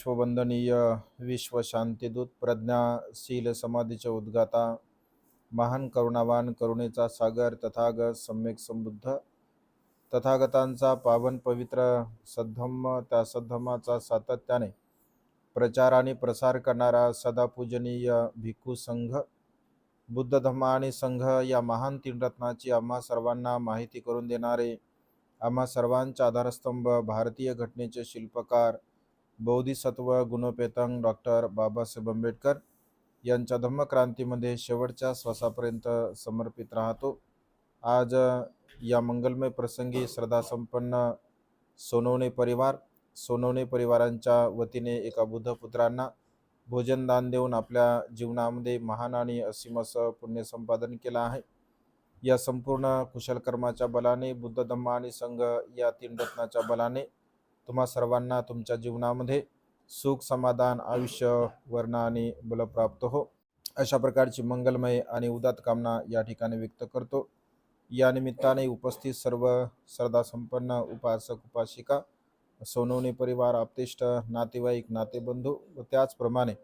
विश्ववंदनीय विश्वशांतीदूत प्रज्ञाशील समाधीचे उद्गाता महान करुणावान करुणेचा सागर तथागत सम्यक संबुद्ध तथागतांचा पावन पवित्र सद्धम्म त्या सद्धम्माचा सातत्याने प्रचार आणि प्रसार करणारा सदापूजनीय भिक्खू संघ बुद्ध धम्म आणि संघ या महान तीन रत्नाची आम्हा सर्वांना माहिती करून देणारे आम्हा सर्वांचा आधारस्तंभ भारतीय घटनेचे शिल्पकार बौद्धिसत्व गुणपेतंग डॉक्टर बाबासाहेब आंबेडकर यांच्या धम्मक्रांतीमध्ये शेवटच्या श्वासापर्यंत समर्पित राहतो. आज या मंगलमय प्रसंगी श्रद्धासंपन्न सोनवणे परिवार सोनवणे परिवारांच्या वतीने एका बुद्धपुत्रांना भोजनदान देऊन आपल्या जीवनामध्ये महान आणि असीम असं पुण्य संपादन केलं आहे. या संपूर्ण कुशलकर्माच्या बलाने बुद्ध धम्म आणि संघ या तीन रत्नाच्या बलाने तुम्हा सर्वांना तुमच्या जीवनामध्ये सुख समाधान आयुष्य वर्ण आणि बल प्राप्त हो. अशा प्रकारची मंगलमय आणि उदात कामना या ठिकाणी व्यक्त करतो. या निमित्ताने उपस्थित सर्व श्रद्धासंपन्न उपासक उपासिका सोनवणी परिवार आपतेष्ट नातेवाईक नातेबंधू व त्याचप्रमाणे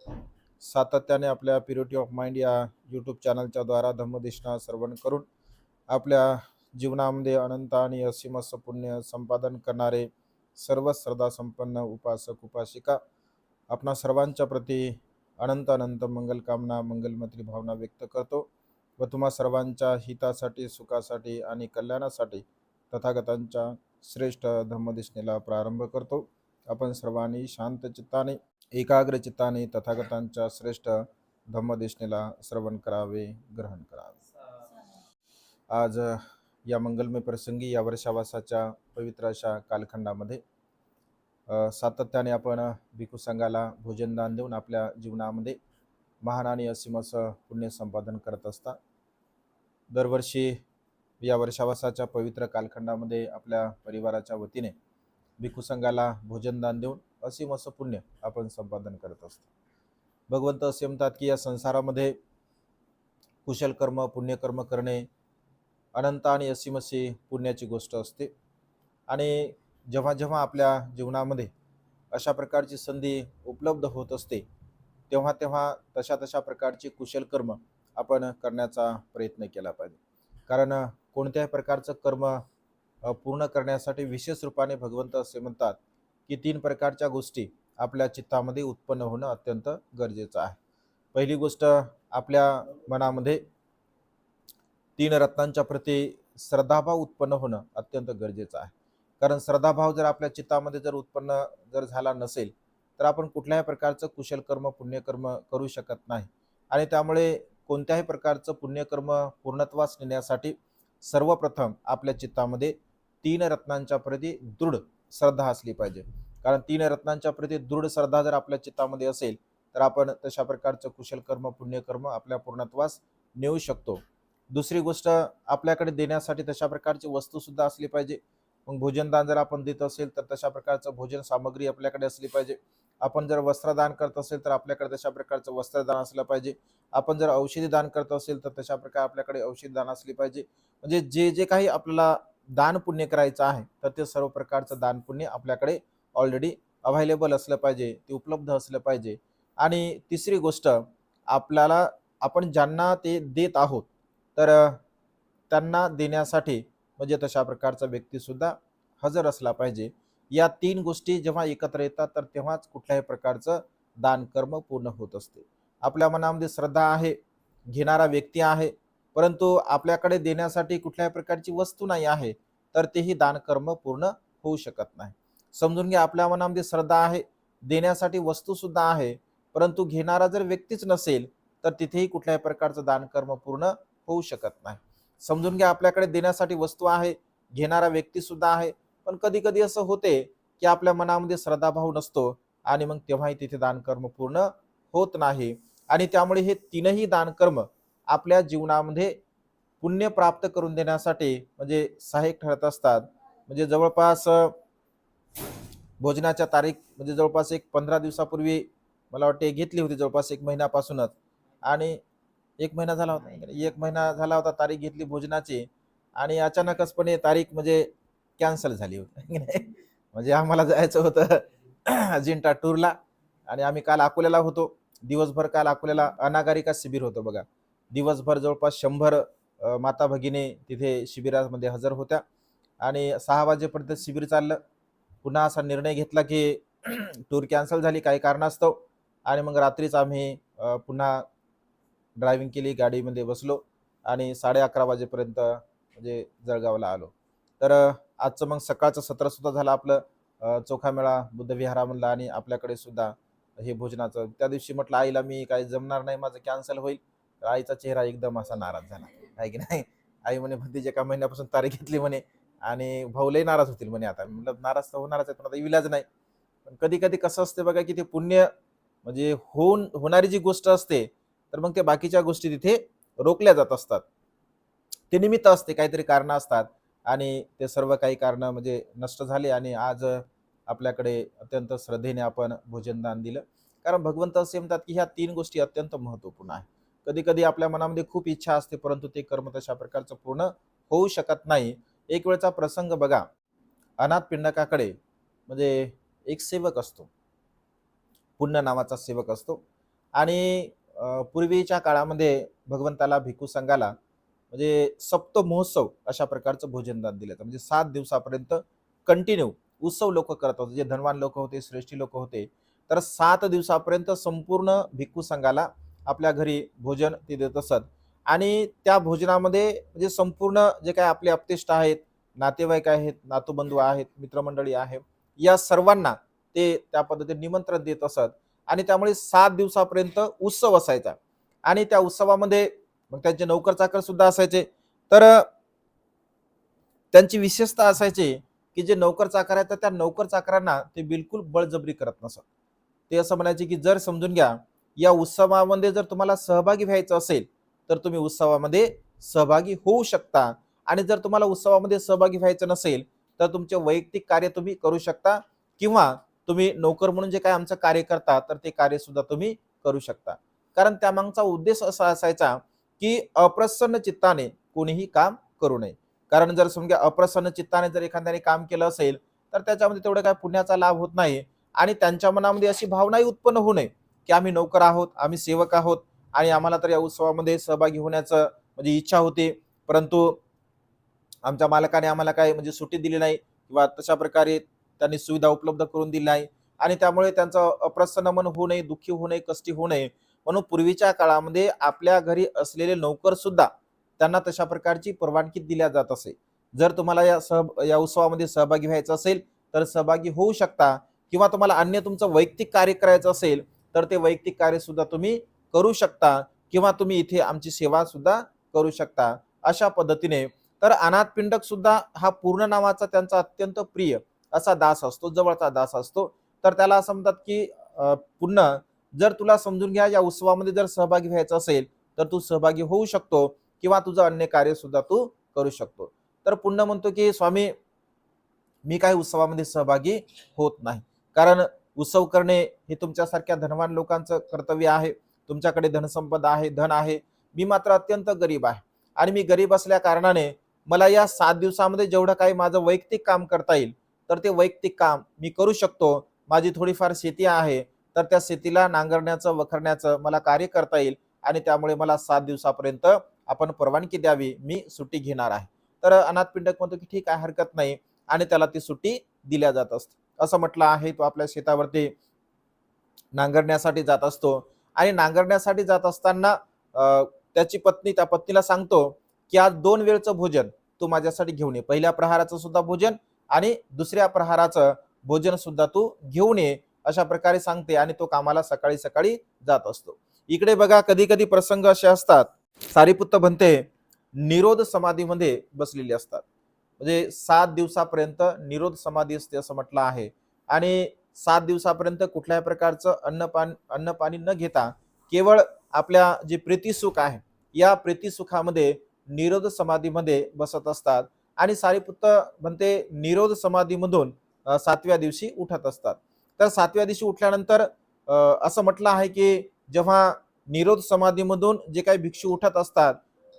सातत्याने आपल्या प्युरिटी ऑफ माइंड या यूट्यूब चॅनलच्या द्वारा धम्मदेशना श्रवण करून आपल्या जीवनामध्ये अनंत आणि असीम असं पुण्य संपादन करणारे सर्व श्रद्धासंपन्न उपासक उपासिका आपणा सर्वांच्या प्रती अनंत अनंत मंगलकामना मंगलमैत्री भावना व्यक्त करतो व तुम्हा सर्वांच्या हितासाठी सुखासाठी आणि कल्याणासाठी तथागतांच्या श्रेष्ठ धम्मदिशनेला प्रारंभ करतो. आपण सर्वांनी शांत चित्ताने एकाग्र चित्ताने तथागतांच्या श्रेष्ठ धम्मदिशनेला श्रवण करावे ग्रहण करावे. आज या मंगलमय प्रसंगी या वर्षावासाच्या पवित्र अशा कालखंडामध्ये सातत्याने आपण भिकू संघाला भोजनदान देऊन आपल्या जीवनामध्ये महान आणि असीम असं पुण्य संपादन करत असता दरवर्षी या वर्षावासाच्या पवित्र कालखंडामध्ये आपल्या परिवाराच्या वतीने भिकू संघाला भोजनदान देऊन असीम असं पुण्य आपण संपादन करत असतो. भगवंत असे म्हणतात की या संसारामध्ये कुशल कर्म पुण्यकर्म करणे अनंत आणि असीम अशी पुण्याची गोष्ट असते. आणि जेव्हा जेव्हा आपल्या जीवनामध्ये अशा प्रकारची संधी उपलब्ध होत असते तेव्हा तेव्हा तशा तशा प्रकारची कुशल कर्म आपण करण्याचा प्रयत्न केला पाहिजे. कारण कोणत्याही प्रकारचं कर्म पूर्ण करण्यासाठी विशेष रूपाने भगवंत असे म्हणतात की तीन प्रकारच्या गोष्टी आपल्या चित्तामध्ये उत्पन्न होणं अत्यंत गरजेचं आहे. पहिली गोष्ट आपल्या मनामध्ये तीन रत्नांच्या प्रती श्रद्धाभाव उत्पन्न होणं अत्यंत गरजेचं आहे. कारण श्रद्धाभाव जर आपल्या चित्तामध्ये जर उत्पन्न जर झाला नसेल तर आपण कुठल्याही प्रकारचं कुशल कर्म पुण्यकर्म करू शकत नाही. आणि त्यामुळे कोणत्याही प्रकारचं पुण्यकर्म पूर्णत्वास नेण्यासाठी सर्वप्रथम आपल्या चित्तामध्ये तीन रत्नांच्या प्रती दृढ श्रद्धा असली पाहिजे. कारण तीन रत्नांच्या प्रती दृढ श्रद्धा जर आपल्या चित्तामध्ये असेल तर आपण तशा प्रकारचं कुशल कर्म पुण्यकर्म आपल्या पूर्णत्वास नेऊ शकतो. दुसरी गोष्ट आपल्याकडे देण्यासाठी तशा प्रकारची वस्तू सुद्धा असली पाहिजे. मग भोजनदान जर आपण देत असेल तर तशा प्रकारचं भोजन सामग्री आपल्याकडे असली पाहिजे. आपण जर वस्त्रदान करत असेल तर आपल्याकडे तशा प्रकारचं वस्त्रदान असलं पाहिजे. आपण जर औषधी दान करत असेल तर तशा प्रकारे आपल्याकडे औषधी दान असली पाहिजे. म्हणजे जे जे काही आपल्याला दान पुण्य करायचं आहे तर ते सर्व प्रकारचं दान पुण्य आपल्याकडे ऑलरेडी अवेलेबल असलं पाहिजे ते उपलब्ध असलं पाहिजे. आणि तिसरी गोष्ट आपल्याला आपण ज्यांना ते देत आहोत तर त्यांना देण्यासाठी म्हणजे तशा प्रकारचा व्यक्तीसुद्धा हजर असला पाहिजे. या तीन गोष्टी जेव्हा एकत्र येतात तर तेव्हाच कुठल्याही प्रकारचं दानकर्म पूर्ण होत असते. आपल्या मनामध्ये श्रद्धा आहे घेणारा व्यक्ती आहे परंतु आपल्याकडे देण्यासाठी कुठल्याही प्रकारची वस्तू नाही आहे तर तेही दानकर्म पूर्ण होऊ शकत नाही. समजून घ्या आपल्या मनामध्ये श्रद्धा आहे देण्यासाठी वस्तू सुद्धा आहे परंतु घेणारा जर व्यक्तीच नसेल तर तिथेही कुठल्याही प्रकारचं दानकर्म पूर्ण होऊ शकत नाही. समजून घ्या आपल्याकडे देण्यासाठी वस्तू आहे घेणारा व्यक्ती सुद्धा आहे. पण कधी कधी असं होते की आपल्या मनामध्ये श्रद्धाभाव नसतो आणि मग तेव्हाही तिथे दानकर्म पूर्ण होत नाही. आणि त्यामुळे हे तीनही दानकर्म आपल्या जीवनामध्ये पुण्य प्राप्त करून देण्यासाठी म्हणजे सहाय्यक ठरत असतात. म्हणजे जवळपास भोजनाच्या तारीख म्हणजे जवळपास एक पंधरा दिवसापूर्वी मला वाटते घेतली होती जवळपास एक महिन्यापासूनच. आणि एक महिना झाला होता. एक महिना झाला होता तारीख घेतली भोजनाची आणि अचानकचपणे तारीख म्हणजे कॅन्सल झाली होती. म्हणजे आम्हाला जायचं होतं अजिंठा टूरला आणि आम्ही काल अकोल्याला होतो. दिवसभर काल अकोल्याला अनागारिका शिबिर होतं बघा. दिवसभर जवळपास शंभर माता भगिनी तिथे शिबिरामध्ये हजर होत्या. आणि सहा वाजेपर्यंत शिबिर चाललं. पुन्हा असा निर्णय घेतला की टूर कॅन्सल झाली काही कारणास्तव. आणि मग रात्रीच आम्ही पुन्हा ड्रायव्हिंग केली गाडीमध्ये बसलो आणि साडे अकरा वाजेपर्यंत म्हणजे जळगावला आलो. तर आजचं मग सकाळचं सत्र सुद्धा झालं आपलं. चोखामेळा बुद्धविहारामधला आणि आपल्याकडे सुद्धा हे भोजनाचं. त्या दिवशी म्हटलं आईला मी काही जमणार नाही माझं कॅन्सल होईल. तर आईचा चेहरा एकदम असा नाराज झाला. आहे की नाही? आई म्हणे भतीच्या एका महिन्यापासून तारीख घेतली म्हणे आणि भाऊलाही नाराज होतील म्हणे आता. म्हटलं नाराज तर होणारच आहे पण आता इलाज नाही. पण कधी कधी कसं असते बघा की ते पुण्य म्हणजे होऊन होणारी जी गोष्ट असते तर मग ते बाकीच्या गोष्टी तिथे रोखल्या जात असतात. ते निमित्त असते काहीतरी कारणं असतात आणि ते सर्व काही कारणं म्हणजे नष्ट झाले आणि आज आपल्याकडे अत्यंत श्रद्धेने आपण भोजनदान दिलं. कारण भगवंत असे म्हणतात की ह्या तीन गोष्टी अत्यंत महत्त्वपूर्ण आहे कधी कधी आपल्या मनामध्ये खूप इच्छा असते परंतु ते कर्म तशा प्रकारचं पूर्ण होऊ शकत नाही. एक वेळचा प्रसंग बघा. अनाथ पिंडकाकडे म्हणजे एक सेवक असतो. पुण्य नावाचा सेवक असतो. आणि पूर्वीच्या काळामध्ये भगवंताला भिक्खू संघाला म्हणजे सप्त महोत्सव अशा प्रकारचं भोजनदान दिलं म्हणजे सात दिवसापर्यंत कंटिन्यू उत्सव लोक करत होते. जे धनवान लोक होते श्रेष्ठी लोक होते. तर सात दिवसापर्यंत संपूर्ण भिक्खू संघाला आपल्या घरी भोजन ते देत असत. आणि त्या भोजनामध्ये म्हणजे संपूर्ण जे काही आपले अपतिष्ट आहेत नातेवाईक आहेत नातूबंधू आहेत मित्रमंडळी आहे या सर्वांना ते त्या पद्धतीने निमंत्रण देत असत. आणि त्यामुळे सात दिवसापर्यंत उत्सव असायचा. आणि त्या उत्सवामध्ये मग त्यांचे नोकर चाकर सुद्धा असायचे. तर त्यांची विशेषता असायची की जे नोकर चाकर आहेत तर त्या नोकर चाकरांना ते बिलकुल बळजबरी करत नसत. ते असं म्हणायचे की जर समजून घ्या या उत्सवामध्ये जर तुम्हाला सहभागी व्हायचं असेल तर तुम्ही उत्सवामध्ये सहभागी होऊ शकता. आणि जर तुम्हाला उत्सवामध्ये सहभागी व्हायचं नसेल तर तुमचे वैयक्तिक कार्य तुम्ही करू शकता किंवा तुम्ही नोकर म्हणून जे काय आमचं कार्य करता तर ते कार्य सुद्धा तुम्ही करू शकता. कारण त्यामागचा उद्देश असा असायचा की अप्रसन्न चित्ताने कोणीही काम करू नये. कारण जर समजा अप्रसन्न चित्ताने जर एखाद्याने काम केलं असेल तर त्याच्यामध्ये तेवढं काय पुण्याचा लाभ होत नाही आणि त्यांच्या मनामध्ये अशी भावनाही उत्पन्न होऊ नये की आम्ही नोकर आहोत आम्ही सेवक आहोत आणि आम्हाला तर या उत्सवामध्ये सहभागी होण्याचं म्हणजे इच्छा होती. परंतु आमच्या मालकाने आम्हाला काय म्हणजे सुट्टी दिली नाही किंवा तशा प्रकारे त्यांनी सुविधा उपलब्ध करून दिल्या आहे. आणि त्यामुळे त्यांचं अप्रसन्न मन होऊ नये दुःखी होऊ नये कष्टी होऊ नये. म्हणून पूर्वीच्या काळामध्ये आपल्या घरी असलेले नोकर सुद्धा त्यांना तशा प्रकारची परवानगी दिल्या जात असे. जर तुम्हाला या सह या उत्सवामध्ये सहभागी व्हायचं असेल तर सहभागी होऊ शकता. किंवा तुम्हाला अन्य तुमचं वैयक्तिक कार्य करायचं असेल तर ते वैयक्तिक कार्य सुद्धा तुम्ही करू शकता. किंवा तुम्ही इथे आमची सेवा सुद्धा करू शकता. अशा पद्धतीने. तर अनाथ पिंडक सुद्धा हा पूर्ण नावाचा त्यांचा अत्यंत प्रिय असा दास असतो जवळचा दास असतो. तर त्याला असं म्हणतात की पुन्हा जर तुला समजून घ्या या उत्सवामध्ये जर सहभागी व्हायचं असेल तर तू सहभागी होऊ शकतो किंवा तुझं अन्य कार्य सुद्धा तू करू शकतो. तर पुन्हा म्हणतो की स्वामी मी काही उत्सवामध्ये सहभागी होत नाही. कारण उत्सव करणे हे तुमच्यासारख्या धनवान लोकांचं कर्तव्य आहे. तुमच्याकडे धनसंपदा आहे धन आहे. मी मात्र अत्यंत गरीब आहे. आणि मी गरीब असल्या कारणाने मला या सात दिवसामध्ये जेवढं काही माझं वैयक्तिक काम करता येईल तर ते वैयक्तिक काम मी करू शकतो. माझी थोडीफार शेती आहे तर त्या शेतीला नांगरण्याचं वखरण्याचं मला कार्य करता येईल आणि त्यामुळे मला सात दिवसापर्यंत आपण परवानगी द्यावी मी सुट्टी घेणार आहे. तर अनाथ पिंडक म्हणतो की ठीक आहे हरकत नाही आणि त्याला ती सुट्टी दिल्या जात असते. असं म्हटलं आहे तो आपल्या शेतावरती नांगरण्यासाठी जात असतो आणि नांगरण्यासाठी जात असताना त्याची पत्नी त्या पत्नीला सांगतो की आज दोन वेळचं भोजन तू माझ्यासाठी घेऊन ये. पहिल्या प्रहाराचं सुद्धा भोजन आणि दुसऱ्या प्रहाराचं भोजन सुद्धा तू घेऊन ये अशा प्रकारे सांगते आणि तो कामाला सकाळी सकाळी जात असतो. इकडे बघा कधी कधी प्रसंग असे असतात. सारीपुत्त म्हणते निरोध समाधीमध्ये बसलेली असतात. म्हणजे सात दिवसापर्यंत निरोध समाधी असते असं म्हटलं आहे. आणि सात दिवसापर्यंत कुठल्याही प्रकारचं अन्नपान अन्नपाणी न घेता केवळ आपल्या जे प्रीतिसुख आहे या प्रीतिसुखामध्ये निरोध समाधीमध्ये बसत असतात. आणि सारीपुत्त म्हणते निरोध समाधीमधून सातव्या दिवशी उठत असतात. तर सातव्या दिवशी उठल्यानंतर असं म्हटलं आहे की जेव्हा निरोध समाधीमधून जे काही भिक्षू उठत असतात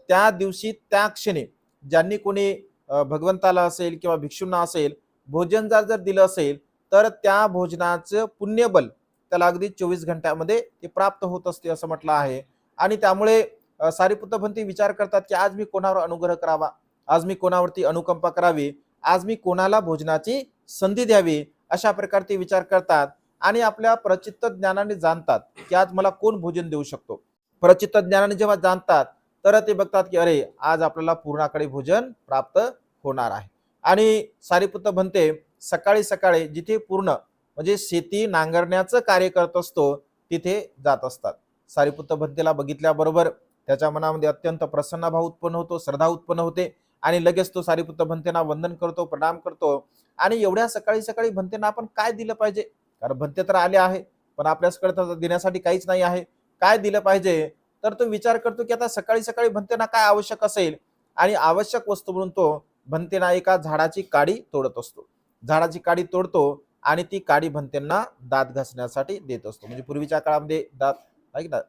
त्या दिवशी त्या क्षणी ज्यांनी कोणी भगवंताला असेल किंवा भिक्षूंना असेल भोजन जर जर दिलं असेल तर त्या भोजनाचं पुण्यबल त्याला अगदी चोवीस घंट्यामध्ये ते प्राप्त होत असते असं म्हटलं आहे. आणि त्यामुळे सारीपुत्त सारीपुत्र विचार करतात की आज मी कोणावर अनुग्रह करावा? आज मी कोणावरती अनुकंपा करावी? आज मी कोणाला भोजनाची संधी द्यावी? अशा प्रकारचे विचार करतात आणि आपल्या प्रचित्त ज्ञानाने जाणतात की आज मला कोण भोजन देऊ शकतो? प्रचित्त ज्ञानाने जेव्हा जाणतात तर ते बघतात की अरे आज आपल्याला पूर्णाकडे भोजन प्राप्त होणार आहे. आणि सारीपुत्र म्हणते सकाळी सकाळी जिथे पूर्ण म्हणजे शेती नांगरण्याचं कार्य करत असतो तिथे जात असतात. सारीपुत्र भंतेला बघितल्याबरोबर त्याच्या मनामध्ये अत्यंत प्रसन्न भाव उत्पन्न होतो श्रद्धा उत्पन्न होते. आणि लगेच तो सारीपुत्र भंतेना वंदन करतो प्रणाम करतो. आणि एवढ्या सकाळी सकाळी भंतेना आपण काय दिलं पाहिजे? कारण भंते तर आले आहे पण आपल्याकडे तर देण्यासाठी काहीच नाही आहे. काय दिलं पाहिजे? तर तो विचार करतो की आता सकाळी सकाळी भंतेना काय आवश्यक असेल? आणि आवश्यक वस्तू म्हणून तो भंतेना एका झाडाची काडी तोडत असतो. झाडाची काडी तोडतो आणि ती काडी भंतेंना दात घासण्यासाठी देत असतो. म्हणजे पूर्वीच्या काळामध्ये दात ऐक ना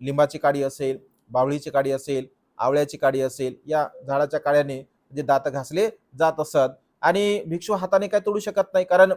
लिंबाची काडी असेल बावळीची काडी असेल आवळ्याची काडी असेल या झाडाच्या काड्याने म्हणजे दात घासले जात असत. आणि भिक्षू हाताने काय तोडू शकत नाही कारण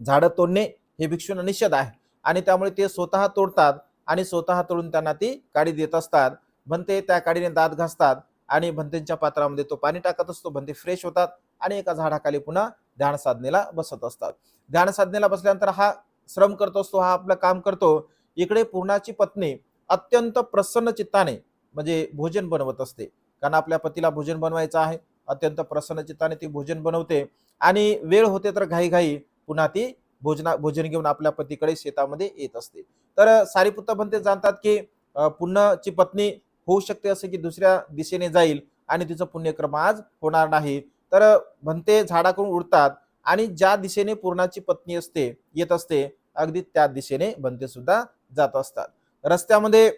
झाडं तोडणे हे भिक्षूंना निषेध आहे. आणि त्यामुळे ते स्वतः तोडतात आणि स्वतः तोडून त्यांना ती काडी देत असतात. भंते त्या काडीने दात घासतात आणि भंतेंच्या पात्रामध्ये तो पाणी टाकत असतो भंते फ्रेश होतात आणि एका झाडाखाली पुन्हा ध्यान साधनेला बसत असतात. ध्यान साधनेला बसल्यानंतर हा श्रम करत असतो हा आपलं काम करतो. इकडे पूर्णाची पत्नी अत्यंत प्रसन्न चित्ताने म्हणजे भोजन बनवत असते. कारण आपल्या पतीला भोजन बनवायचं आहे अत्यंत प्रसन्न चित्ताने ती भोजन बनवते. आणि वेळ होते तर घाई पुन्हा ती भोजना भोजन घेऊन आपल्या पतीकडे शेतामध्ये येत असते. तर सारीपुत्र बनते जाणतात की अं, पुन्हाची पत्नी होऊ शकते असं की दुसऱ्या दिशेने जाईल आणि तिचं पुण्यक्रम आज होणार नाही. तर भंते झाडाकडून उडतात आणि ज्या दिशेने पूर्णाची पत्नी असते येत असते अगदी त्या दिशेने भंते सुद्धा जात असतात. रस्त्यामध्ये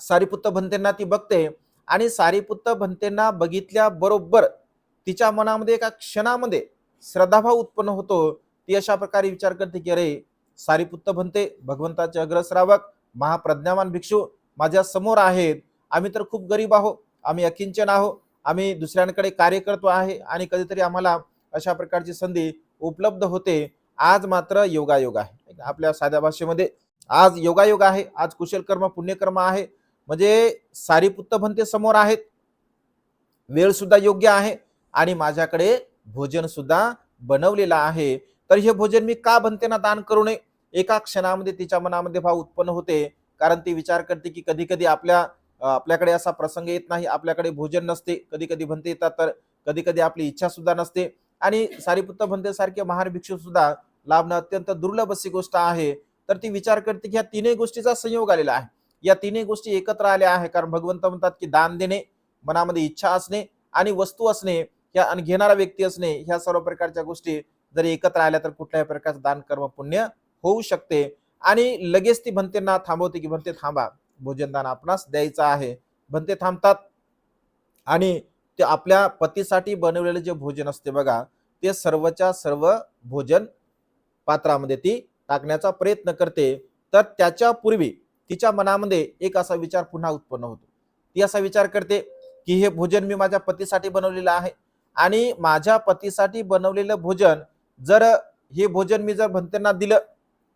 सारीपुत्त भंतेंना ती बघते आणि सारीपुत्त भंतेंना बघितल्या बरोबर तिच्या मनामध्ये एका क्षणामध्ये श्रद्धाभाव उत्पन्न होतो. ती अशा प्रकारे विचार करते की अरे सारीपुत्त भंते भगवंताचे अग्रश्रावक महाप्रज्ञावान भिक्षू माझ्यासमोर आहेत. आम्ही तर खूप गरीब आहो आम्ही अकिंचन आहो आम्ही दुसऱ्यांकडे कार्य करतो आहे आणि कधीतरी आम्हाला अशा प्रकारची संधी उपलब्ध होते. आज मात्र योगायोग आहे. आपल्या साध्या भाषेमध्ये आज योगायोग आहे. आज कुशल कर्म पुण्यकर्म आहे. म्हणजे सारीपुत्त भंते समोर आहेत. वेळ सुद्धा योग्य आहे आणि माझ्याकडे भोजन सुद्धा बनवलेलं आहे. तर हे भोजन मी का भंतेना दान करू नये? एका क्षणामध्ये तिच्या मनामध्ये भाव उत्पन्न होते. कारण ती विचार करते की कधी कधी आपल्या आपल्याकडे असा प्रसंग येत नाही. आपल्याकडे भोजन नसते. कधी कधी भंते येतात तर कधी कधी आपली इच्छा सुद्धा नसते. आणि सारीपुत्त भंतेसारखे महार भिक्षू सुद्धा लाभणं अत्यंत दुर्लभ अशी गोष्ट आहे. तर ती विचार करते की ह्या तीनही गोष्टीचा संयोग आलेला आहे. या तिन्ही गोष्टी एकत्र आल्या आहे. कारण भगवंत म्हणतात की दान देणे मनामध्ये इच्छा असणे आणि वस्तू असणे ह्या आणि घेणारा व्यक्ती असणे ह्या सर्व प्रकारच्या गोष्टी जर एकत्र आल्या तर कुठल्याही प्रकारचं दान कर्म पुण्य होऊ शकते. आणि लगेच ती भंतेंना थांबवते की भंते थांबा भोजन दान आपणास द्यायचं आहे. भंते थांबतात. आणि ते आपल्या पतीसाठी बनवलेलं जे भोजन असते बघा ते सर्वच्या सर्व भोजन पात्रामध्ये ती टाकण्याचा प्रयत्न करते. तर त्याच्यापूर्वी तिच्या मनामध्ये एक असा विचार पुन्हा उत्पन्न होतो. ती असा विचार करते की हे भोजन मी माझ्या पतीसाठी बनवलेलं आहे आणि माझ्या पतीसाठी बनवलेलं भोजन जर हे भोजन मी जर भंतेंना दिलं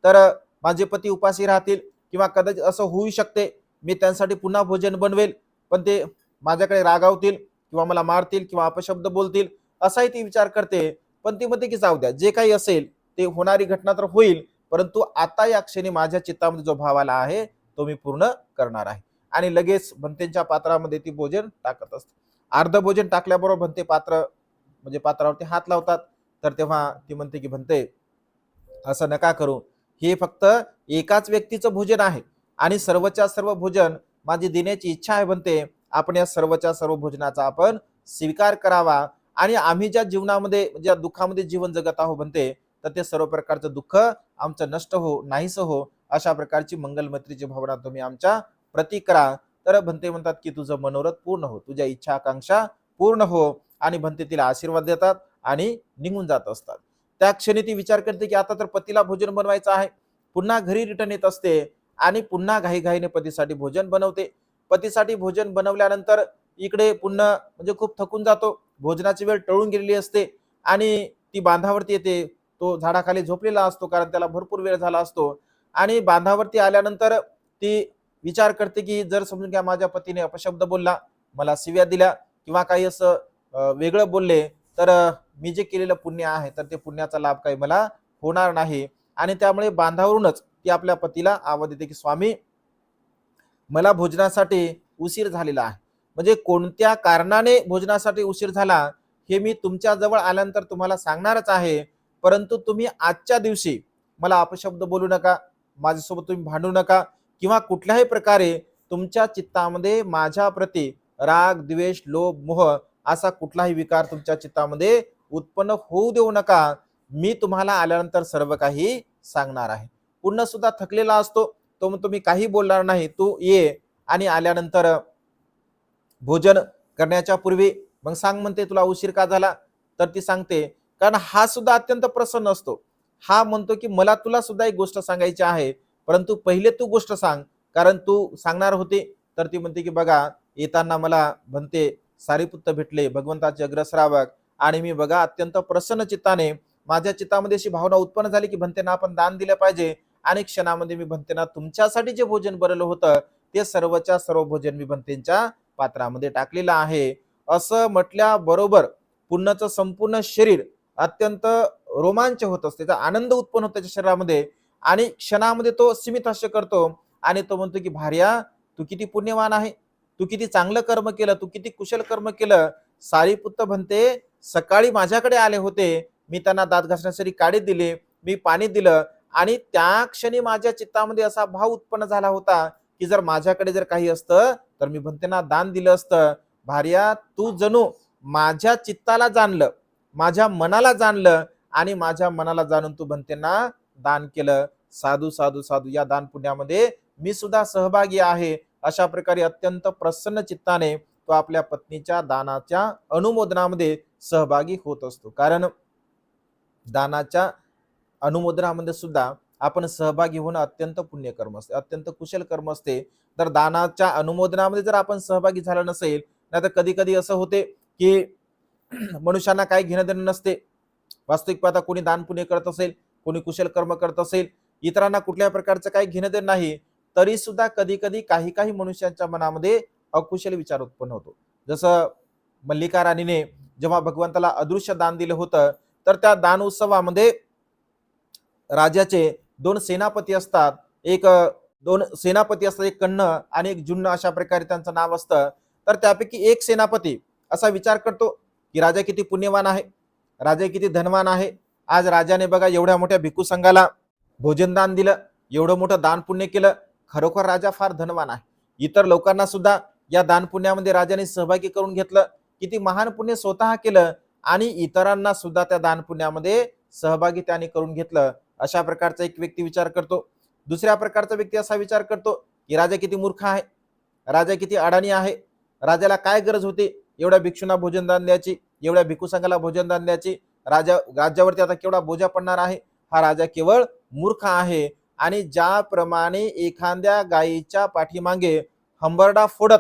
तर माझे पती उपाशी राहतील किंवा कदाचित असं होऊ शकते. मी त्यांसाठी पुन्हा भोजन बनवेल पण ते माझ्याकडे रागावतील किंवा मला मारतील किंवा अपशब्द बोलतील असाही ती विचार करते. पण ती म्हणते की जाऊ द्या जे काही असेल ते होणारी घटना तर होईल परंतु आता या क्षणी माझ्या चित्तामध्ये जो भाव आला आहे तो मी पूर्ण करणार आहे. आणि लगेच भंतेच्या पात्रामध्ये ती भोजन टाकत असते. अर्ध भोजन टाकल्याबरोबर भंते पात्र म्हणजे पात्रावरती हात लावतात. तर तेव्हा ती म्हणते की भंते असं नका करू. हे फक्त एकाच व्यक्तीचं भोजन आहे. आणि सर्वच्या सर्व भोजन माझी देण्याची इच्छा आहे म्हणते आपण या सर्वच्या सर्व भोजनाचा आपण स्वीकार करावा. आणि आम्ही ज्या जीवनामध्ये ज्या दुःखामध्ये जीवन जगत आहो म्हणते तर ते सर्व प्रकारचं दुःख आमचं नष्ट हो नाहीस हो. अशा प्रकारची मंगलमैत्रीची भावना तुम्ही आमच्या प्रती करा. तर भंते म्हणतात की तुझं मनोरथ पूर्ण हो. तुझ्या इच्छा आकांक्षा पूर्ण हो. आणि भंते तिला आशीर्वाद देतात आणि निघून जात असतात. त्या क्षणी ती विचार करते की आता तर पतीला भोजन बनवायचं आहे. पुन्हा घरी रिटर्न येत असते आणि पुन्हा घाईघाईने पतीसाठी भोजन बनवते. पतीसाठी भोजन बनवल्यानंतर इकडे पुन्हा म्हणजे खूप थकून जातो. भोजनाची वेळ टळून गेलेली असते आणि ती बांधावरती येते. तो झाडाखाली झोपलेला असतो कारण त्याला भरपूर वेळ झाला असतो. आणि बांधावरती आल्यानंतर ती विचार करते की जर समजून घ्या माझ्या पतीने अपशब्द बोलला मला शिव्या दिल्या किंवा काही असं वेगळं बोलले तर मी जे केलेलं पुण्य आहे तर ते पुण्याचा लाभ काही मला होणार नाही. आणि त्यामुळे बांधावरूनच ती आपल्या पतीला आवाज देते की स्वामी मला भोजनासाठी उशीर झालेला आहे. म्हणजे कोणत्या कारणाने भोजनासाठी उशीर झाला हे मी तुमच्या जवळ आल्यानंतर तुम्हाला सांगणारच आहे. परंतु तुम्ही आजच्या दिवशी मला अपशब्द बोलू नका. माझ्यासोबत तुम्ही भांडू नका. किंवा कुठल्याही प्रकारे तुमच्या चित्तामध्ये माझ्याप्रती राग द्वेष लोभ मोह असा कुठलाही विकार तुमच्या चित्तामध्ये उत्पन्न होऊ देऊ नका. मी तुम्हाला आल्यानंतर सर्व काही सांगणार आहे. पुन्हा सुद्धा थकलेला असतो. तो मग तुम्ही काही बोलणार नाही. तू ये आणि आल्यानंतर भोजन करण्याच्या पूर्वी मग सांग म्हणते तुला उशीर का झाला? तर ती सांगते. कारण हा सुद्धा अत्यंत प्रसन्न असतो. हा म्हणतो की मला तुला सुद्धा एक गोष्ट सांगायची आहे. परंतु पहिले तू गोष्ट सांग. कारण तू सांगणार होते तर ती म्हणते की बघा येताना मला म्हणते सारीपुत्त भेटले भगवंताचे अग्रश्रावक. आणि मी बघा अत्यंत प्रसन्न चित्ताने माझ्या चित्तामध्ये अशी भावना उत्पन्न झाली की भंतेना आपण दान दिलं पाहिजे. आणि क्षणामध्ये मी भंतेना तुमच्यासाठी जे भोजन बनवलं होतं ते सर्वच्या सर्व भोजन मी भंतेच्या पात्रामध्ये टाकलेलं आहे. असं म्हटल्याबरोबर पूर्णचं संपूर्ण शरीर अत्यंत रोमांच होत असते. त्याचा आनंद उत्पन्न होतो त्याच्या शरीरामध्ये आणि क्षणामध्ये तो सीमित हास्य करतो आणि तो म्हणतो की भार्या तू किती पुण्यवान आहे. तू किती चांगलं कर्म केलं. तू किती कुशल कर्म केलं. सारीपुत्त म्हणते सकाळी माझ्याकडे आले होते. मी त्यांना दात घासण्यासाठी काढीत दिले. मी पाणी दिलं. आणि त्या क्षणी माझ्या चित्तामध्ये असा भाव उत्पन्न झाला होता की जर माझ्याकडे जर काही असतं तर मी भंतेना दान दिलं असतं. भार्या तू जणू माझ्या चित्ताला जाणलं. माझ्या मनाला जाणलं आणि माझ्या मनाला जाणून तू भंतेना दान केलं. साधू साधू साधू या दान पुण्यामध्ये मी सुद्धा सहभागी आहे. अशा प्रकारे अत्यंत प्रसन्न चित्ताने तो आपल्या पत्नीच्या दानाच्या अनुमोदनामध्ये सहभागी होत असतो. कारण दानाच्या अनुमोदनामध्ये सुद्धा आपण सहभागी होणं अत्यंत पुण्यकर्म असते अत्यंत कुशल कर्म असते. तर दानाच्या अनुमोदनामध्ये जर आपण सहभागी झालं नसेल नाही तर कधी कधी असं होते की मनुष्यांना काही घेणं देणं नसते. वास्तविक पाहता कोणी दान पुण्य करत असेल कोणी कुशल कर्म करत असेल इतरांना कुठल्या प्रकारचं काही घेणं देणं नाही तरी सुद्धा कधी कधी काही काही मनुष्यांच्या मनामध्ये अकुशल विचार उत्पन्न होतो. जसं मल्लिका राणीने जेव्हा भगवंताला अदृश्य दान दिलं होतं तर त्या दान उत्सवामध्ये राजाचे दोन सेनापती असतात. एक दोन सेनापती असतात एक कन्न आणि एक जुन्न अशा प्रकारे त्यांचं नाव असतं. तर त्यापैकी एक सेनापती असा विचार करतो की राजा किती पुण्यवान आहे राजा किती धनवान आहे. आज राजाने बघा एवढ्या मोठ्या भिक्खू संघाला भोजनदान दिलं एवढं मोठं दान पुण्य केलं खरोखर राजा फार धनवान आहे. इतर लोकांना सुद्धा या दान पुण्यामध्ये राजाने सहभागी करून घेतलं किती महान पुण्य स्वतः केलं आणि इतरांना सुद्धा त्या दान पुण्यामध्ये सहभागी त्याने करून घेतलं. अशा प्रकारचा एक व्यक्ती विचार करतो. दुसऱ्या प्रकारचा व्यक्ती असा विचार करतो की राजा किती मूर्ख आहे राजा किती अडाणी आहे राजाला काय गरज होती एवढ्या भिक्षूंना भोजन दान द्यायची एवढ्या भिकूसंघाला भोजन दान द्यायची. राजा राज्यावरती आता केवढा बोजा पडणार आहे हा राजा केवळ मूर्ख आहे. आणि ज्याप्रमाणे एखाद्या गायीच्या पाठीमागे हंबरडा फोडत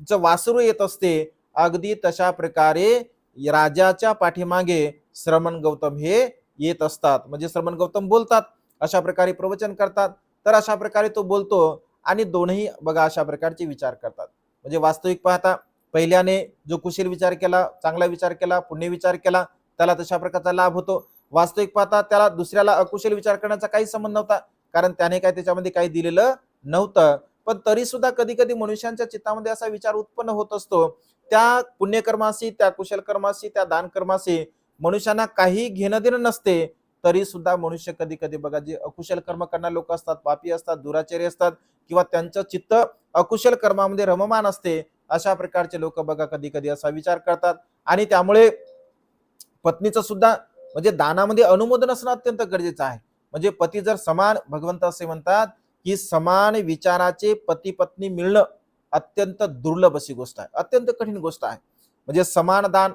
तिचं वासरू येत असते अगदी तशा प्रकारे राजाच्या पाठीमागे श्रमण गौतम हे येत असतात. म्हणजे श्रमण गौतम बोलतात अशा प्रकारे प्रवचन करतात तर अशा प्रकारे तो बोलतो आणि दोनही बघा अशा प्रकारचे विचार करतात. म्हणजे वास्तविक पाहता पहिल्याने जो कुशल विचार केला चांगला विचार केला पुण्य विचार केला त्याला तशा प्रकारचा लाभ होतो. वास्तविक पाहता त्याला दुसऱ्याला अकुशल विचार करण्याचा काही संबंध नव्हता कारण त्याने काय त्याच्यामध्ये काही दिलेलं नव्हतं. पण तरी सुद्धा कधी कधी मनुष्यांच्या चित्तामध्ये असा विचार उत्पन्न होत असतो त्या पुण्यकर्माशी त्या कुशल कर्माशी त्या दानकर्माशी मनुष्यांना काही घेणं देणं नसते. तरी सुद्धा मनुष्य कधी कधी बघा जे अकुशल कर्म करणारे लोक असतात पापी असतात दुराचारी असतात किंवा त्यांचं चित्त अकुशल कर्मामध्ये रममान असते अशा प्रकारचे लोक बघा कधी कधी असा विचार करतात. आणि त्यामुळे पत्नीचं सुद्धा म्हणजे दानामध्ये अनुमोदन असणं अत्यंत गरजेचं आहे. म्हणजे पती जर समान भगवंत असे म्हणतात की समान विचाराचे पती पत्नी मिळणं अत्यंत दुर्लभ अशी गोष्ट आहे. अत्यंत कठीण गोष्ट आहे. म्हणजे समान दान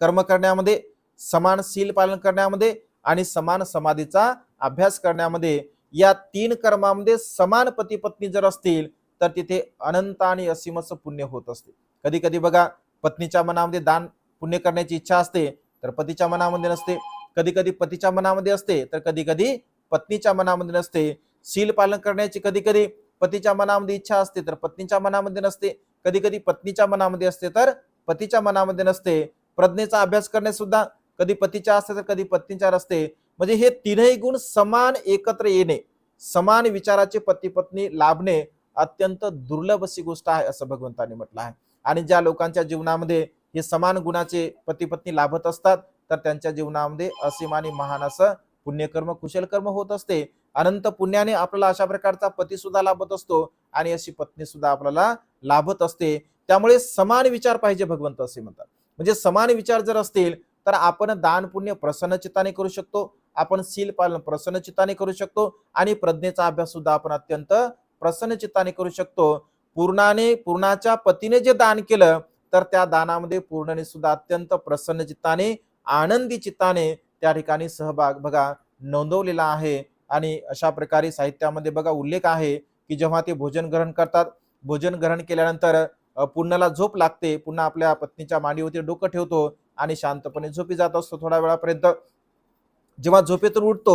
कर्म करण्यामध्ये समान शील पालन करण्यामध्ये आणि समान समाधीचा अभ्यास करण्यामध्ये या तीन कर्मामध्ये समान पती पत्नी जर असतील तर तिथे अनंत आणि असीमचं पुण्य होत असते. कधी कधी बघा पत्नीच्या मनामध्ये दान पुण्य करण्याची इच्छा असते तर पतीच्या मनामध्ये नसते. कधी कधी पतीच्या मनामध्ये असते तर कधी कधी पत्नीच्या मनामध्ये नसते. शील पालन करण्याची कधी कधी पतीच्या मनामध्ये इच्छा असते तर पत्नीच्या मनामध्ये नसते. कधी कधी पत्नीच्या मनामध्ये असते तर पतीच्या मनामध्ये नसते. प्रज्ञेचा अभ्यास करणे सुद्धा कधी पतीच्या असते तर कधी पत्नीच्या असते म्हणजे हे तीनही गुण समान एकत्र येणे समान विचाराचे पती पत्नी लाभणे अत्यंत दुर्लभ अशी गोष्ट आहे असं भगवंताने म्हटलं आहे. आणि ज्या लोकांच्या जीवनामध्ये हे समान गुणाचे पती पत्नी लाभत असतात तर त्यांच्या जीवनामध्ये असीम आणि महान असं पुण्यकर्म कुशल कर्म होत असते. अनंत पुण्याने आपल्याला अशा प्रकारचा पती सुद्धा लाभत असतो आणि अशी पत्नी सुद्धा आपल्याला लाभत असते. त्यामुळे समान विचार पाहिजे भगवंत असे म्हणतात. म्हणजे समान विचार जर असतील तर आपण दान पुण्य प्रसन्न चित्ताने करू शकतो. आपण शील पालन प्रसन्न चित्ताने करू शकतो. आणि प्रज्ञेचा अभ्यास सुद्धा आपण अत्यंत प्रसन्न चित्ताने करू शकतो. पूर्णाने पूर्णाच्या पतीने जे दान केलं तर त्या दानामध्ये पूर्णने सुद्धा अत्यंत प्रसन्न चित्ताने आनंदी चित्ताने त्या ठिकाणी सहभाग बघा नोंदवलेला आहे. आणि अशा प्रकारे साहित्यामध्ये बघा उल्लेख आहे की जेव्हा ते भोजन ग्रहण करतात भोजन ग्रहण केल्यानंतर पूर्णाला झोप लागते पुन्हा आपल्या पत्नीच्या मांडीवरती डोकं ठेवतो आणि शांतपणे झोपी जात असतो थोड्या वेळापर्यंत. जेव्हा झोपेतून उठतो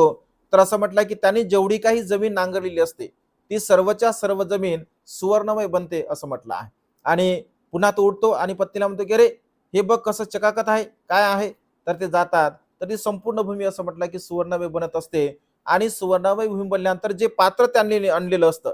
तर असं म्हटलं की त्याने जेवढी काही जमीन नांगरलेली असते ती सर्वच्या सर्व जमीन सुवर्णमय बनते असं म्हटलं आहे. आणि पुन्हा तो उठतो आणि पत्नीला म्हणतो की अरे हे बघ कसं चकाकत आहे काय आहे? तर ते जातात. तर ती संपूर्ण भूमी असं म्हटलं की सुवर्णमय बनत असते. आणि सुवर्णमय भूमी बनल्यानंतर जे पात्र त्यांनी आणलेलं असतं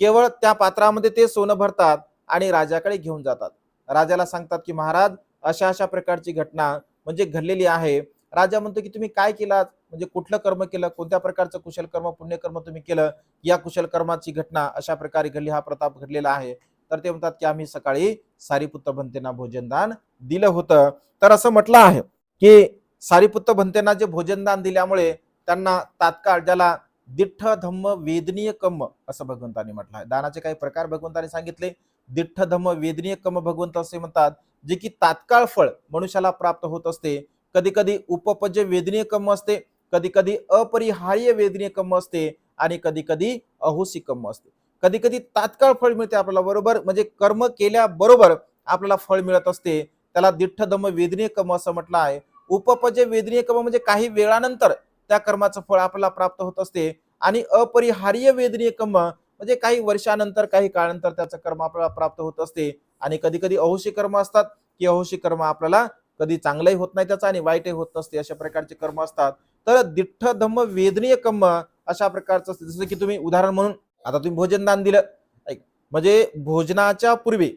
केवळ त्या पात्रामध्ये ते सोनं भरतात आणि राजाकडे घेऊन जातात. राजाला सांगतात की महाराज अशा अशा प्रकारची घटना म्हणजे घडलेली आहे. राजा म्हणतो की तुम्ही काय केलात? म्हणजे कुठलं कर्म केलं कोणत्या प्रकारचं कुशल कर्म पुण्यकर्म तुम्ही केलं या कुशल कर्माची घटना अशा प्रकारे घडली हा प्रताप घडलेला आहे. तर ते म्हणतात की आम्ही सकाळी सारीपुत्त भंतेना भोजनदान दिलं होतं. तर असं म्हटलं आहे की सारीपुत्त भंतेना जे भोजनदान दिल्यामुळे त्यांना तात्काळ ज्याला दिठ्ठ धम्म वेदनीय कम्म असं भगवंताने म्हटलं आहे. दानाचे काही प्रकार भगवंताने सांगितले. दिठ्ठ धम्म वेदनीय कम्म भगवंत असे म्हणतात जे की तात्काळ फळ मनुष्याला प्राप्त होत असते. कधी कधी उपपज्य वेदनीय कम्म असते. कधी कधी अपरिहार्य वेदनीय कम्म असते आणि कधी कधी अहोसी कम्म असते. कधी कधी तात्काळ फळ मिळते आपल्याला बरोबर? म्हणजे कर्म केल्याबरोबर आपल्याला फळ मिळत असते. त्याला दिठ्ठदम वेदनीय कम असं म्हटलं आहे. उपपजे वेदनीय कम म्हणजे काही वेळानंतर त्या कर्माचं फळ आपल्याला प्राप्त होत असते. आणि अपरिहार्य वेदनीय कम म्हणजे काही वर्षानंतर काही काळानंतर त्याचं कर्म आपल्याला प्राप्त होत असते. आणि कधी कधी अहोशी कर्म असतात की अहोशी कर्म आपल्याला कधी चांगलंही होत नाही त्याचा आणि वाईटही होत नसते अशा प्रकारचे कर्म असतात. तर दिठ्ठ धम्म वेदनीय कम्म अशा प्रकारचं असतं. जसं की तुम्ही उदाहरण म्हणून आता तुम्ही भोजनदान दिलं. ऐक म्हणजे भोजनाच्या पूर्वी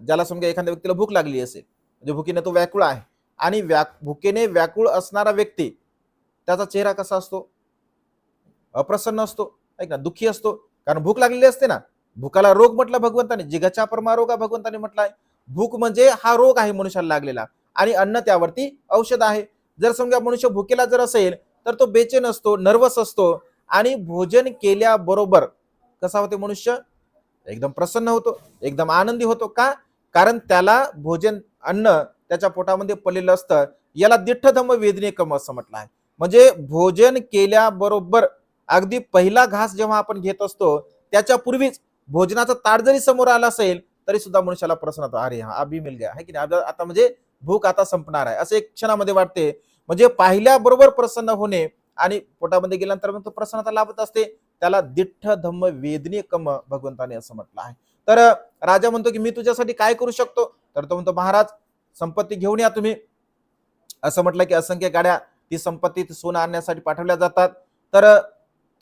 ज्याला समजा एखाद्या व्यक्तीला भूक लागली असेल म्हणजे भुकीने तो व्याकुळ आहे आणि व्या भुकेने व्याकुळ असणारा व्यक्ती त्याचा चेहरा कसा असतो? अप्रसन्न असतो ऐक ना दुःखी असतो. कारण भूक लागलेली असते ना भूकाला रोग म्हटलं भगवंताने जिगाच्या परमारोग भगवंताने भगवंताने म्हटलाय. भूक म्हणजे हा रोग आहे मनुष्याला लागलेला आणि अन्न त्यावरती औषध आहे. जर समजा मनुष्य भुकेला जर असेल तर तो बेचेन असतो नर्वस असतो आणि भोजन केल्याबरोबर कसा होते मनुष्य? एकदम प्रसन्न होतो एकदम आनंदी होतो. का? कारण त्याला भोजन अन्न त्याच्या पोटामध्ये पडलेलं असतं. याला दिठ्ठधम्म वेदने कम असं म्हटलं आहे. म्हणजे भोजन केल्याबरोबर अगदी पहिला घास जेव्हा आपण घेत असतो त्याच्या पूर्वीच भोजनाचा ताट जरी समोर आला असेल तरी सुद्धा मनुष्याला प्रसन्न होतो अरे हा अभि मिल गया है की नाही? आता म्हणजे भूक आता संपणार आहे. असं एक क्षणामध्ये वाटते. म्हणजे पाहिल्याबरोबर प्रसन्न होणे आणि पोटामध्ये गेल्यानंतर मग तो प्रसन्नता लाभत असते त्याला दिठ्ठ धम्म वेदनीय कम भगवंताने असं म्हटलं आहे. तर राजा म्हणतो की मी तुझ्यासाठी काय करू शकतो? तर तो म्हणतो महाराज संपत्ती घेऊन या तुम्ही. असं म्हटलं की असंख्य गाड्या ती संपत्ती ती सोनं आणण्यासाठी पाठवल्या जातात. तर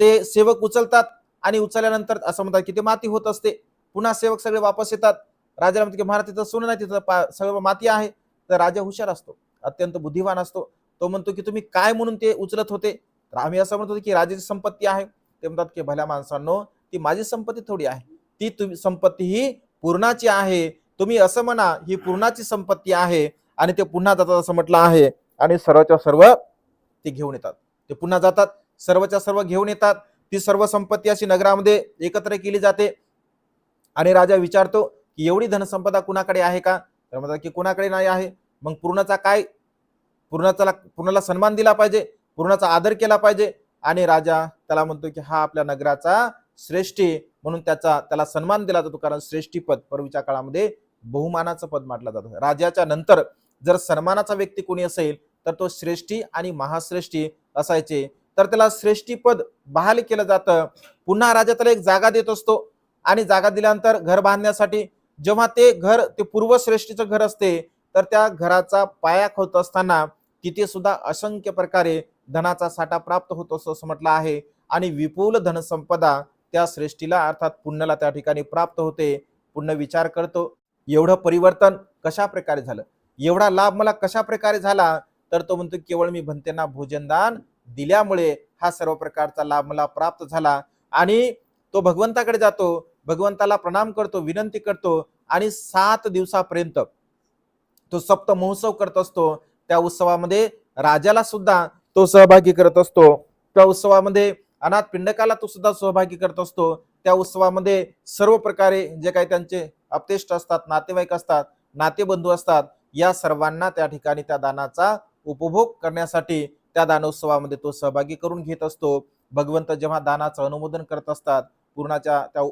ते सेवक उचलतात आणि उचलल्यानंतर असं म्हणतात की ते माती होत असते. पुन्हा सेवक सगळे वापस येतात. राजाला म्हणतो की महाराज तिथं सोनं नाही तिथं पा- सगळं माती आहे. तर राजा हुशार असतो. अत्यंत बुद्धिवान असतो. तो म्हणतो की तुम्ही काय म्हणून ते उचलत होते? तर आम्ही असं म्हणतो की राजाची संपत्ती आहे. ते म्हणतात की भल्या माणसांनो ती माझी संपत्ती थोडी आहे. ती तुम्ही संपत्ती ही पूर्णाची आहे. तुम्ही असं म्हणा ही पूर्णाची संपत्ती आहे आणि ते पुन्हा जातात असं म्हटलं आहे. आणि सर्वच्या सर्व ते घेऊन येतात. ते पुन्हा जातात सर्वच्या सर्व घेऊन येतात. ती सर्व संपत्ती अशी नगरामध्ये एकत्र केली जाते. आणि राजा विचारतो की एवढी धनसंपदा कुणाकडे आहे का? तर म्हणतात की कुणाकडे नाही आहे. मग पूर्णाचा काय? पूर्णाचा पूर्णाला सन्मान दिला पाहिजे पूर्णाचा आदर केला पाहिजे आणि राजा त्याला म्हणतो की हा आपल्या नगराचा श्रेष्ठी म्हणून त्याचा त्याला सन्मान दिला जातो कारण श्रेष्ठी पद पूर्वीच्या काळामध्ये बहुमानाचं पद मानलं जातं राजाच्या नंतर जर सन्मानाचा व्यक्ती कोणी असेल तर तो श्रेष्ठी आणि महाश्रेष्ठी असायचे. तर त्याला श्रेष्ठी पद बहाल केलं जातं. पुन्हा राजा त्याला एक जागा देत असतो आणि जागा दिल्यानंतर घर बांधण्यासाठी जेव्हा ते घर ते पूर्वश्रेष्ठीचं घर असते तर त्या घराचा पाया खोत असताना तिथे सुद्धा असंख्य प्रकारे धनाचा साठा प्राप्त होतो असं म्हटलं आहे. आणि विपुल धनसंपदा त्या श्रेष्ठीला अर्थात पुण्याला त्या ठिकाणी प्राप्त होते. पुण्य विचार करतो एवढं परिवर्तन कशा प्रकारे झालं? एवढा लाभ मला कशा प्रकारे झाला? तर तो म्हणतो केवळ मी भंतेना भोजनदान दिल्यामुळे हा सर्व प्रकारचा लाभ मला प्राप्त झाला. आणि तो भगवंताकडे जातो. भगवंताला प्रणाम करतो विनंती करतो आणि सात दिवसापर्यंत तो सप्त महोत्सव करत असतो. त्या उत्सवामध्ये राजाला सुद्धा तो सहभागी करत असतो. त्या उत्सवामध्ये अनाथ पिंडकाला तो सुद्धा सहभागी करत असतो. त्या उत्सवामध्ये सर्व प्रकारे जे काही त्यांचे अपतेष्ट असतात नातेवाईक असतात नातेबंधू असतात या सर्वांना त्या ठिकाणी त्या दानाचा उपभोग करण्यासाठी त्या दानोत्सवामध्ये तो सहभागी करून घेत असतो. भगवंत जेव्हा दानाचं अनुमोदन करत असतात पूर्णाच्या त्या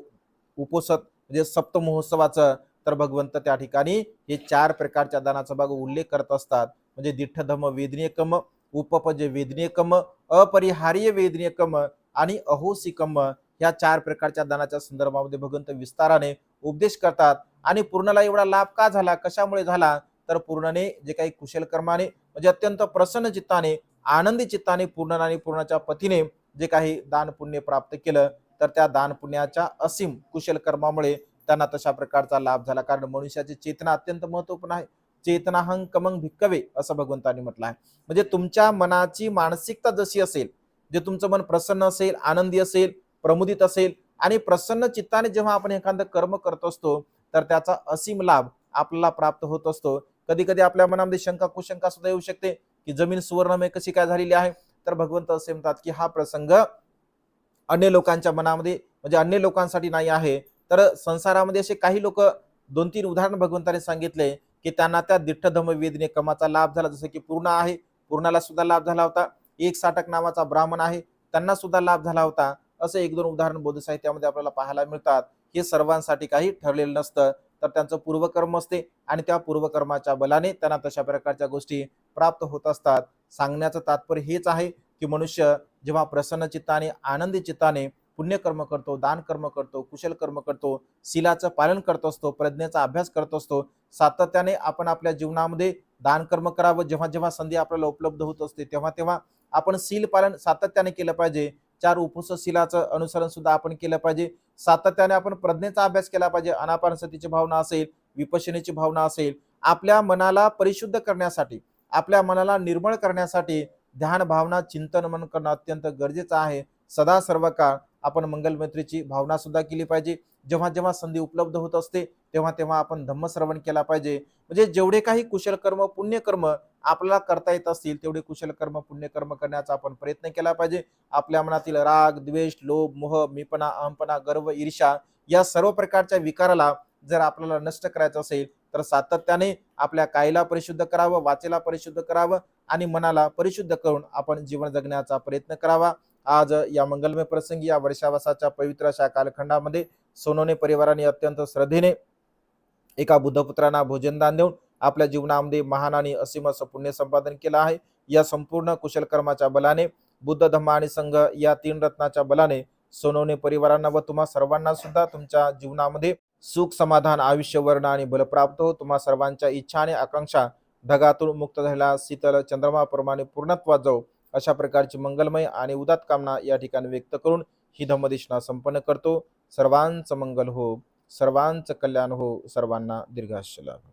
उपोसत म्हणजे सप्त महोत्सवाचं तर भगवंत त्या ठिकाणी हे चार प्रकारच्या दानाचा भाग उल्लेख करत असतात. म्हणजे दिठ्ठधम वेदनीयकम उपपज वेदनीयकम अपरिहार्य वेदनीयकम आणि अहोसिकम ह्या चार प्रकारच्या दानाच्या संदर्भामध्ये भगवंत विस्ताराने उपदेश करतात. आणि पूर्णला एवढा लाभ का झाला? कशामुळे झाला? तर पूर्णने जे काही कुशल कर्माने म्हणजे अत्यंत प्रसन्न चित्ताने आनंदी चित्ताने पूर्ण आणि पूर्णाच्या पतीने जे काही दान पुण्य प्राप्त केलं तर त्या दान पुण्याच्या असीम कुशल कर्मामुळे त्यांना तशा प्रकारचा लाभ झाला. कारण मनुष्याची चेतना अत्यंत महत्त्वपूर्ण आहे. चेतनाहं कमंग भिक्कवे असं भगवंतांनी म्हटलं आहे. म्हणजे तुमच्या मनाची मानसिकता जशी असेल जे तुमचं मन प्रसन्न असेल आनंदी असेल प्रमुदित असेल आणि प्रसन्न चित्ताने जेव्हा आपण एखादं कर्म करत असतो तर त्याचा असीम लाभ आपल्याला प्राप्त होत असतो. कधी कधी आपल्या मनामध्ये शंका कुशंका सुद्धा येऊ शकते की जमीन सुवर्णमय कशी काय झालेली आहे? तर भगवंत असे म्हणतात की हा प्रसंग अन्य लोकांच्या मनामध्ये म्हणजे अन्य लोकांसाठी नाही आहे. तर संसारामध्ये असे काही लोक दोन तीन उदाहरण भगवंताने सांगितले की त्यांना त्या दिठ्ठधम वेदने कमाचा लाभ झाला जसं की पूर्ण आहे पूर्णाला सुद्धा लाभ झाला होता. एक साटक नावाचा ब्राह्मण आहे त्यांना सुद्धा लाभ झाला होता. असं एक दोन उदाहरण बौद्ध साहित्यामध्ये आपल्याला पाहायला मिळतात. हे सर्वांसाठी काही ठरलेलं नसतं तर त्यांचं पूर्वकर्म असते आणि त्या पूर्वकर्माच्या बलाने त्यांना तशा प्रकारच्या गोष्टी प्राप्त होत असतात. सांगण्याचं तात्पर्य हेच आहे की मनुष्य जेव्हा प्रसन्न चित्ताने आनंदी चित्ताने पुण्यकर्म करतो दान कर्म करतो कुशल कर्म करतो शिलाचं पालन करत असतो प्रज्ञेचा अभ्यास करत असतो सातत्याने आपण आपल्या जीवनामध्ये दान कर्म करावं जेव्हा जेव्हा संधी आपल्याला उपलब्ध होत असते तेव्हा तेव्हा आपण शील पालन सातत्याने केलं पाहिजे. चार उपस शिलाचं अनुसरण सुद्धा आपण केलं पाहिजे. सातत्याने आपण प्रज्ञेचा अभ्यास केला पाहिजे. अनापानसतीची भावना असेल विपशनेची भावना असेल आपल्या मनाला परिशुद्ध करण्यासाठी आपल्या मनाला निर्मळ करण्यासाठी ध्यान भावना चिंतन मन करणं अत्यंत गरजेचं आहे. सदा सर्व काळ आपण मंगलमैत्रीची भावना सुद्धा केली पाहिजे. जेव्हा जेव्हा संधी उपलब्ध होत असते तेव्हा तेव्हा आपण धम्मश्रवण केला पाहिजे. म्हणजे जेवढे काही कुशल कर्म पुण्यकर्म आपल्याला करता येत असतील तेवढे कुशल कर्म पुण्यकर्म करण्याचा आपण प्रयत्न केला पाहिजे. आपल्या मनातील राग द्वेष लोभ मोह मीपणा अहमपणा गर्व ईर्षा या सर्व प्रकारच्या विकाराला जर आपल्याला नष्ट करायचं असेल तर सातत्याने आपल्या कायला परिशुद्ध करावं वाचेला परिशुद्ध करावं आणि मनाला परिशुद्ध करून आपण जीवन जगण्याचा प्रयत्न करावा. आज या मंगलमय प्रसंगी या वर्षावासाच्या पवित्र अशा कालखंडामध्ये सोनोने परिवाराने अत्यंत श्रद्धेने एका बुद्धपुत्रांना भोजनदान देऊन आपल्या जीवनामध्ये महान आणि असीम असं पुण्य संपादन केलं आहे. या संपूर्ण कुशल कर्माच्या बलाने बुद्ध धम्म आणि संघ या तीन रत्नाच्या बलाने सोनवणे परिवारांना व तुम्हा सर्वांना सुद्धा तुमच्या जीवनामध्ये सुख समाधान आयुष्य वर्ण आणि बल प्राप्त हो. तुम्हा सर्वांच्या इच्छा आणि आकांक्षा ढगातून मुक्त झालेला शीतल चंद्रमाप्रमाणे पूर्णत्वात जाऊ अशा प्रकारची मंगलमय आणि उदात कामना या ठिकाणी व्यक्त करून ही धम्मदेशना संपन्न करतो. सर्वांचं मंगल हो सर्वांचं कल्याण हो सर्वांना दीर्घायुष्य लाभ.